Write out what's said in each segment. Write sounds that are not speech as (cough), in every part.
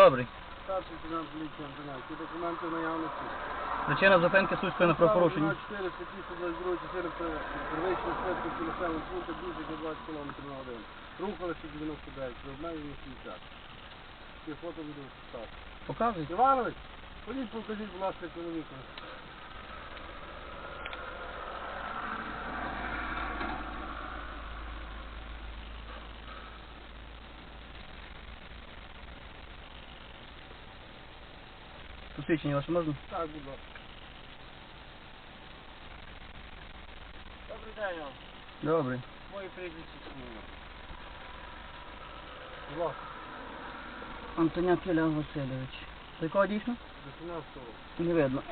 Добрий. Старший сержант поліції Антонов. Ці документи наявності. Причина зупинки сутської на правопорушення. 4 статті 122 частини первичної швидкості населеного пункту більше до 20 км на годину. Рухалися 99, при обмеженні 60. Ці фото відео стати. Показуй. Іванович, ходіть покажіть, будь ласка, чоловіку. Посвідчення ваше можна? Так, будь ласка. Добрий день вам. Добрий. Мої прізвище Сміна. Будь ласка, Антоняк Ілля Васильович. До якого дійсно? до 17 року. Не видно.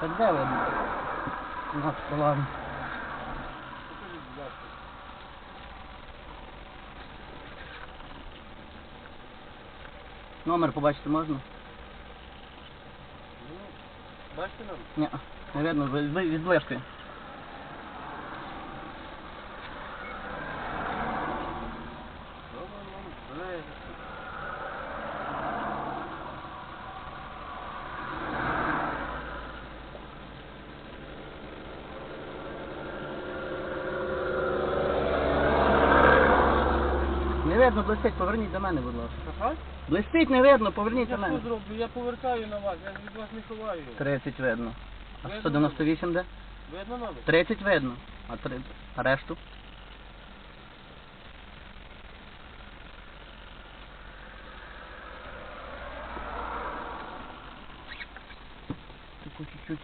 Так де видно? Над ладно. Покажіть, будь ласка. Номер побачити можна? Ну, бачите номер? Ні. Не видно, від- від ближки. Добре, ну, залежить. Не видно, блистить, поверніть до мене, будь ласка. Ага. Блистить, не видно, поверніть Я до що мене. зроблю? Я повертаю на вас, я від вас не ховаю. 30 видно. А Видно? 198 де? Видно надо? 30 видно. А, 30. а решту? Таку чуть-чуть.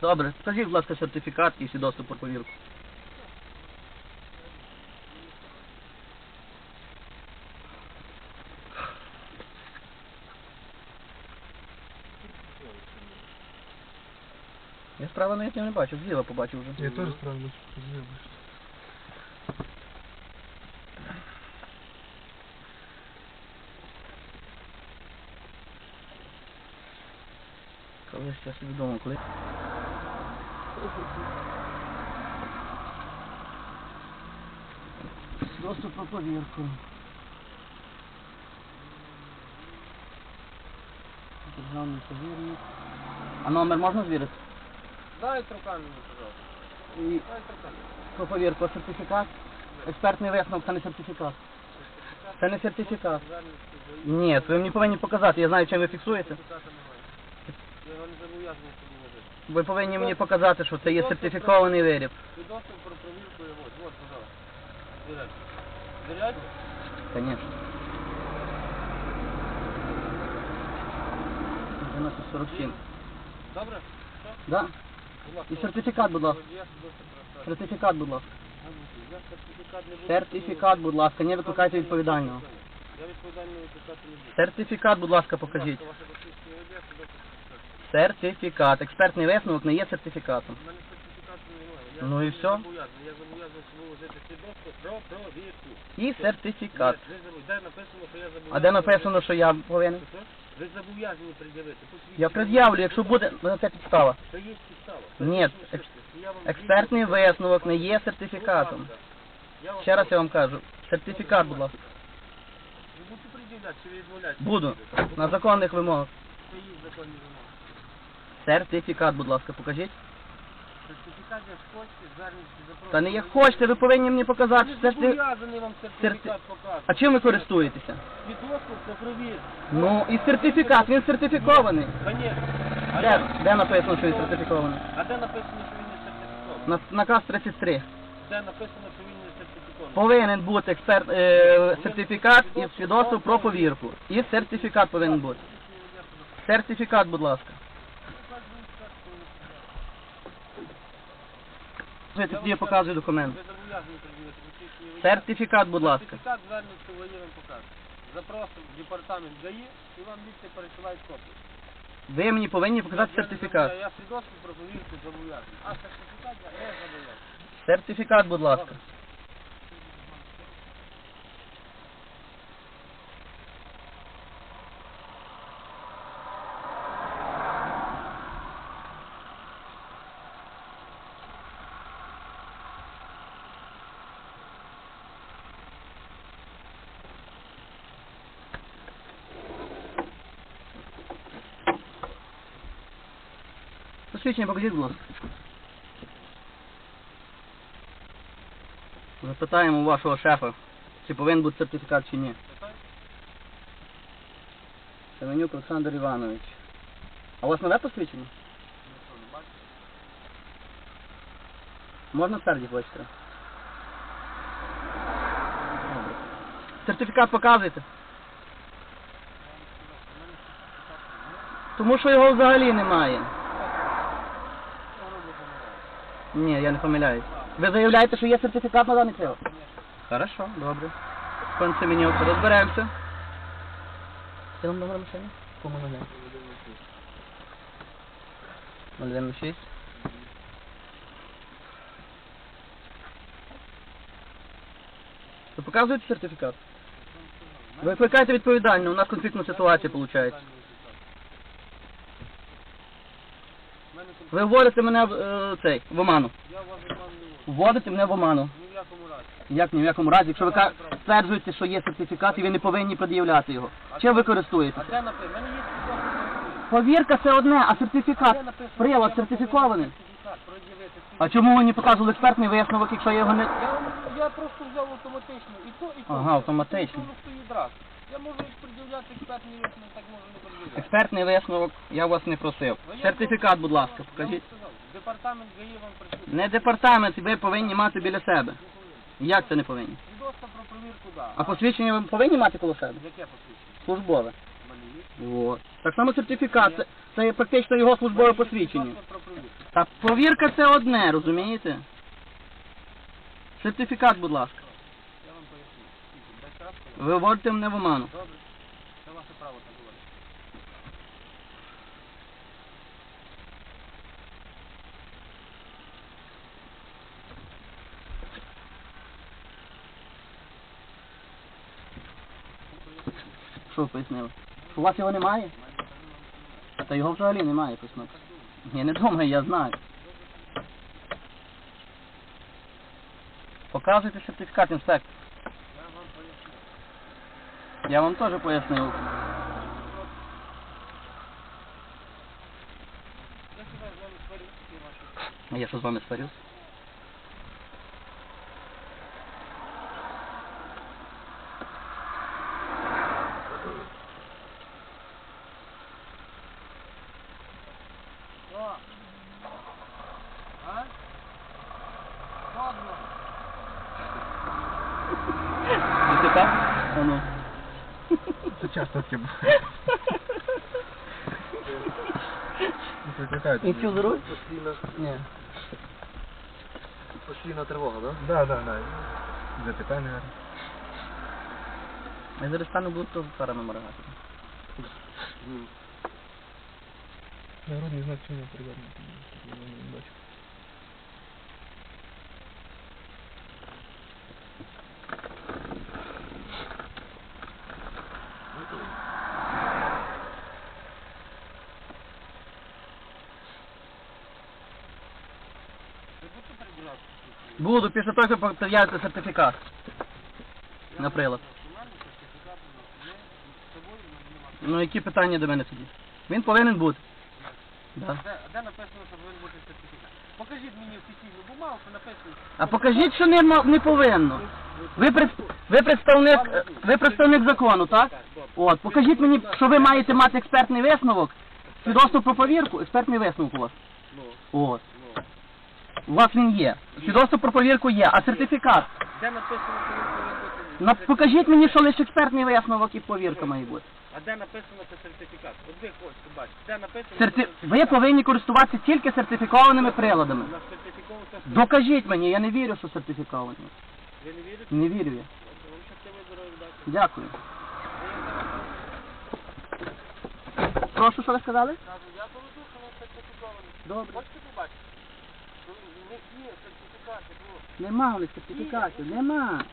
Добре, скажіть, будь ласка, сертифікат і свідоцтво про повірку. Я справа навіть не бачу, зліва побачив вже. Я теж справлюсь. З'явлюсь. Колись я собі думав, коли. Свідоцтво про повірку. Державний повірник. А номер можна звірити? Дай руками мені, пожалуйста. І Дай руками. про повірку сертифікат. Експертний висновок, це не сертифікат. Це не сертифікат. Ні, ви мені повинні показати, я знаю, чим ви фіксуєте. Сертифіката немає. Я його не зобов'язаний собі ложити. Ви повинні мені показати, що це є сертифікований виріб. Свідоцтво про провірку і вот, пожалуйста. Звіряйте. Звіряйте? Конечно. 1247. Добре? Все? Да? І сертифікат, будь ласка. Сертифікат, будь ласка. Сертифікат будь ласка, не викликайте відповідального. Сертифікат, будь ласка, покажіть. Сертифікат. Експертний висновок не є сертифікатом. У мене сертифікату немає. Я Ну і все? Я зобов'язаний. І сертифікат. А де написано, що я повинен? Ви зобов'язані пред'явити. Я пред'явлю, якщо буде на це підстава. Це є підстава. Ні, Експертний висновок не є сертифікатом. Ще раз я вам кажу. Сертифікат, будь ласка. Ви будете пред'являти чи ви відмовляєте? Буду. На законних вимогах. Це є законні вимоги. Сертифікат, будь ласка, покажіть. Сертифікат як хочете, зверніться запросите. Та не як хочете, ви повинні мені показати. Я Це ж зобов'язаний вам сертифікат А показувати. чим ви користуєтеся? Свідоцтво це провір. Ну, і сертифікат, він сертифікований. Конечно. Де, де написано, що він сертифікований? а де написано, що він не сертифікований? На, наказ 33. Де написано, що він не сертифікований? Повинен бути експерт, е, сертифікат і свідоцтво про повірку. І сертифікат повинен бути. Сертифікат, будь ласка. Я тоді я показую документ. Ви зобов'язані. Сертифікат, будь ласка. Сертифікат звернеться в воєнному покажу. Запросимо в департамент ГАІ і вам місце пересилають копію. Ви мені повинні показати Я не сертифікат. Я свідоцтво про повірку зобов'язаний. А сертифікат я не зобов'язаний. Сертифікат, будь ласка. Посвідчення покажіть, будь ласка. Запитаємо у вашого шефа, чи повинен бути сертифікат чи ні. Семенюк Олександр Іванович. А у вас нове посвідчення? Можна спереді хочете? Сертифікат показуєте? Тому що його взагалі немає. Ні, я не помиляюсь. Ви заявляєте, що є сертифікат на даний прилад? Хорошо, добре. Пан Семенюк, розберемося. Вам номер машини? Кому номер? 096. Ви показуєте сертифікат? Ви викликаєте відповідально, у нас конфліктна ситуація виходить. Ви вводите мене в е, цей, в оману. Я вас обман. Вводите мене в оману. Ні в якому разі. Як ні в якому разі, якщо ви ка- стверджуєте, що є сертифікат і ви не повинні пред'являти його. Чим ви А користуєтеся? де написано? У мене є сертифікат. Повірка це одне, а Де сертифікат, написано, прилад що я сертифікований. повинен сертифікат пред'явити? А чому ви не показували експертний висновок, якщо я його не... Я, вам- я просто взяв автоматично. І то, і то. Ага, автоматично. Стоїть раз. Я можу пред'являти експертний висновок, так можу не пред'являти. Експертний висновок я вас не просив. Я Сертифікат, будь ласка, я вам покажіть. сказав, Департамент ГАІ вам працює. Не департамент, ви повинні мати біля себе. Як це не повинні? Свідоцтво про провірку, да. А посвідчення ви повинні мати коло себе? Яке посвідчення? Службове. У мене є. Вот. Так само сертифікат, це, це є практично його службове посвідчення. Свідоцтво про провірку. Та повірка це одне, розумієте? Сертифікат, будь ласка. Я вам поясню. Скільки? Десь раз сказав? Ви вводите мене в оману. Добре. Це ваше право так говорити. Що пояснили? Що у вас його немає? Та його взагалі немає, пояснити. Я не думаю, я знаю. Показуйте сертифікат, інспектор. Я вам поясню. Я вам теж пояснив. Я сюди з вами сварю всі ваші. А я що з вами сварюсь? Що? А? Ладно. ДТП? А ну. Це часто таке буває. (laughs) Притикають. І цю за руль? Постійна, Ні. постійна тривога, да? Да, да, да. ЗТП, наверное. Я зараз стану буду теж парами моргати. Народний знак чого не перевернути. Я не бачу. Буду після того, як пред'явите сертифікат. На прилад. Ну які питання до мене тоді? Він повинен бути. Да. Де, де написано, що повинен бути сертифікат? Покажіть мені офіційну бумагу, що написано. А покажіть, що не, мо- не повинно. Ви, пред, ви, представник, е, ви представник закону, так? От, покажіть мені, що ви маєте мати експертний висновок. Свідоцтво про повірку, експертний висновок у вас. Ну, От. У вас він є. Свідоцтво про повірку є, а сертифікат. Де написано, що він повинен бути? На, покажіть мені, що лише експертний висновок і повірка має бути. А де написано, що сертифікат? От ви хочете бачити. Де написано, Серти... Ви повинні користуватися тільки сертифікованими приладами. на сертифікованому це Докажіть мені, я не вірю, що сертифіковані. Ви не вірите? Не вірю я. Вам щасливо здоров'я дати. Дякую. Прошу, що ви сказали? Кажу, я поведу, що він сертифікований. Добре. Хочете побачити? Нема у них сертифікатів, нема.